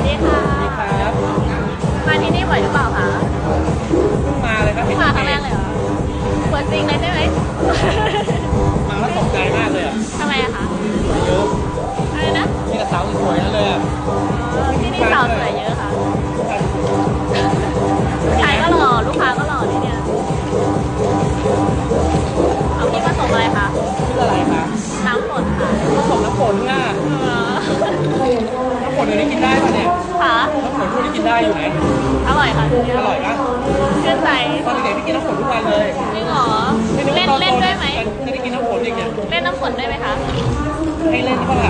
วัสดีค่ะ ครับมาที่นี่บ่อยหรือเปล่าคะเพิ่งมาเลยครับเพิ่งมาครั้งแรกเลยเหรอเปิดจริงเลยใช่ไหม ได้ปะเนี่ยค่ะน้ำฝนพวกนี้กินได้อยู่ไหมอร่อยค่ะที่นี่อร่อยปะชื่นใจตอนเด็กๆพี่กินน้ำฝนทุกวันเลยจริงเหรอไม่รู้เล่นตอนโตเล่นด้วยไหมจะได้กินน้ำฝนอีกเนี่ยเล่นน้ำฝนด้วยไหมคะ ให้เล่นก็ล่ะ